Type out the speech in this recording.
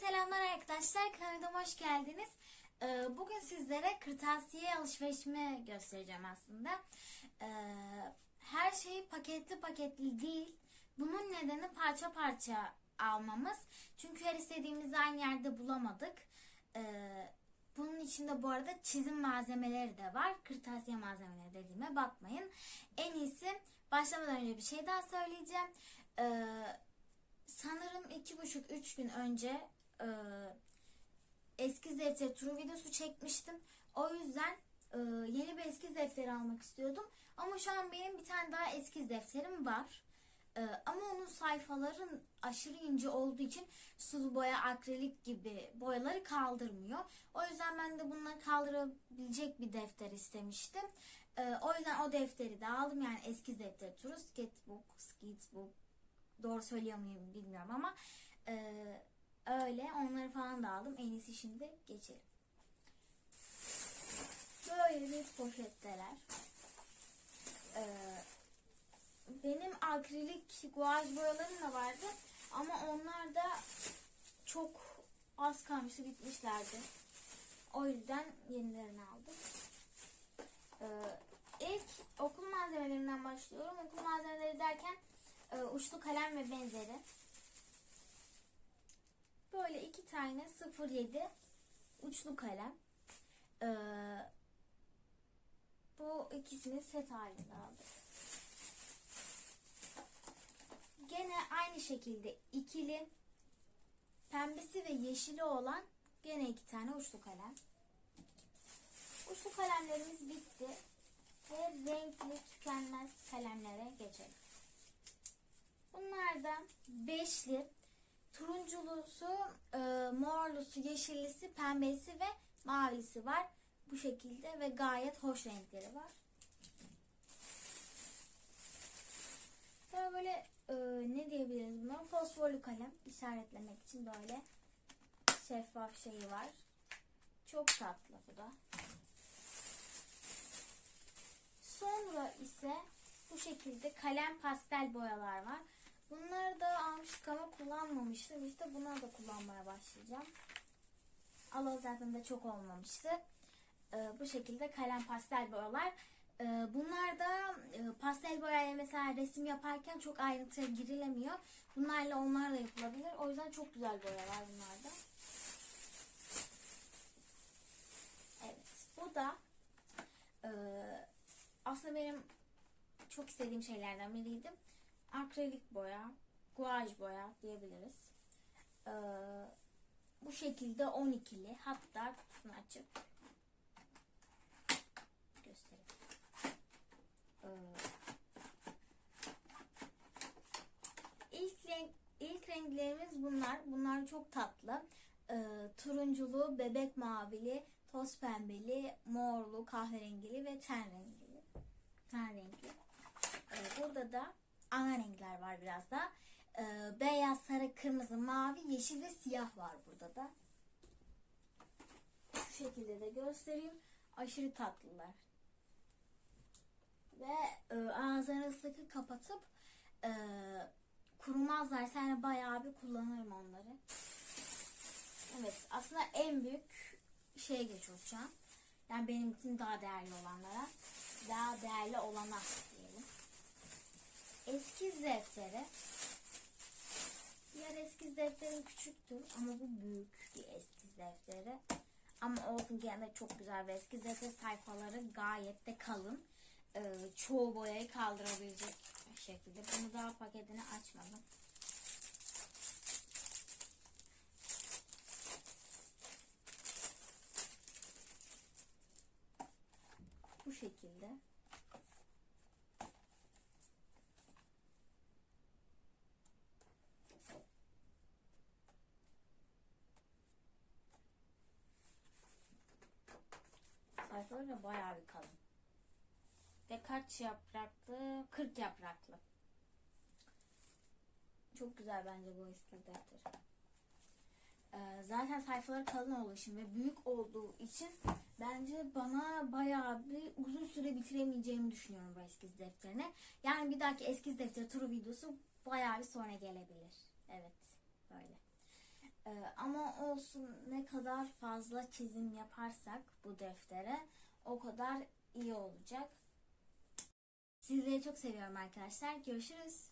selamlar arkadaşlar. Kanalıma hoş geldiniz. Ee, Bugün sizlere kırtasiye alışverişimi göstereceğim aslında. Ee, Her şey paketli paketli değil. Bunun nedeni parça parça almamız. Çünkü her istediğimizi aynı yerde bulamadık. Ee, Bunun içinde bu arada çizim malzemeleri de var. Kırtasiye malzemeleri dediğime bakmayın. En iyisi başlamadan önce bir şey daha söyleyeceğim. Sanırım iki buçuk üç gün önce e, eskiz defter turu videosu çekmiştim. O yüzden e, yeni bir eskiz defteri almak istiyordum. Ama şu an benim bir tane daha eskiz defterim var. E, ama onun sayfaların aşırı ince olduğu için sulu boya, akrilik gibi boyaları kaldırmıyor. O yüzden ben de bunları kaldırabilecek bir defter istemiştim. E, o yüzden o defteri de aldım. Yani eskiz defteri turu, sketchbook, sketchbook, doğru söylüyor bilmiyorum ama e, öyle onları falan da aldım. En iyisi şimdi geçelim. Böyle bir poşetteler. E, benim akrilik guaj boyalarım da vardı ama onlar da çok az kalmıştı bitmişlerdi. O yüzden yenilerini aldım. Ee, ilk okul malzemelerinden başlıyorum. Okul malzemeleri derken e, uçlu kalem ve benzeri. Böyle iki tane 07 uçlu kalem. Ee, bu ikisini set halinde aldım. Gene aynı şekilde ikili pembesi ve yeşili olan gene iki tane uçlu kalem. Uçlu kalemlerimiz bitti ve renkli tükenmez kalemlere geçelim. Bunlardan beşli turunculusu, e, morlusu, yeşillisi, pembesi ve mavisi var. Bu şekilde ve gayet hoş renkleri var. Sonra böyle e, ne diyebiliriz buna? Fosforlu kalem işaretlemek için böyle şeffaf şeyi var. Çok tatlı bu da. Sonra ise bu şekilde kalem pastel boyalar var. Bunları da almıştık ama kullanmamıştım. İşte bunları da kullanmaya başlayacağım. Allah zaten de çok olmamıştı. Ee, bu şekilde kalem pastel boyalar. Ee, bunlar da e, pastel boyayla mesela resim yaparken çok ayrıntıya girilemiyor. Bunlarla onlar da yapılabilir. O yüzden çok güzel boyalar bunlar da. Evet. Bu da e, aslında benim çok istediğim şeylerden biriydi. Akrilik boya, guaj boya diyebiliriz. Ee, bu şekilde 12'li. Hatta kutusunu açıp göstereyim. Ee, ilk renk ilk renklerimiz bunlar. Bunlar çok tatlı. Ee, turunculu, bebek mavili, toz pembeli, morlu, kahverengili ve ten rengili. Ten renkli. Ee, burada da ana renkler var biraz da. Ee, beyaz, sarı, kırmızı, mavi, yeşil ve siyah var burada da. Şu şekilde de göstereyim. Aşırı tatlılar. Ve e, ağızlarını sıkı kapatıp e, kurumazlar. Yani bayağı bir kullanırım onları. Evet aslında en büyük şeye geçiyoruz şu an. Yani benim için daha değerli olanlara. Daha değerli olana. Eskiz defteri. Diğer eskiz defterim küçüktür ama bu büyük bir eskiz defteri. Ama olsun gene çok güzel bir eskiz defter sayfaları gayet de kalın. Ee, çoğu boyayı kaldırabilecek şekilde. Bunu daha paketini açmadım. Bu şekilde. Da bayağı bir kalın. Ve kaç yapraklı? 40 yapraklı. Çok güzel bence bu eski defter. Ee, zaten sayfaları kalın olduğu için ve büyük olduğu için bence bana bayağı bir uzun süre bitiremeyeceğimi düşünüyorum bu eskiz defterini. Yani bir dahaki eskiz defteri turu videosu bayağı bir sonra gelebilir. Evet böyle. Ee, ama olsun ne kadar fazla çizim yaparsak bu deftere o kadar iyi olacak. Sizleri çok seviyorum arkadaşlar. Görüşürüz.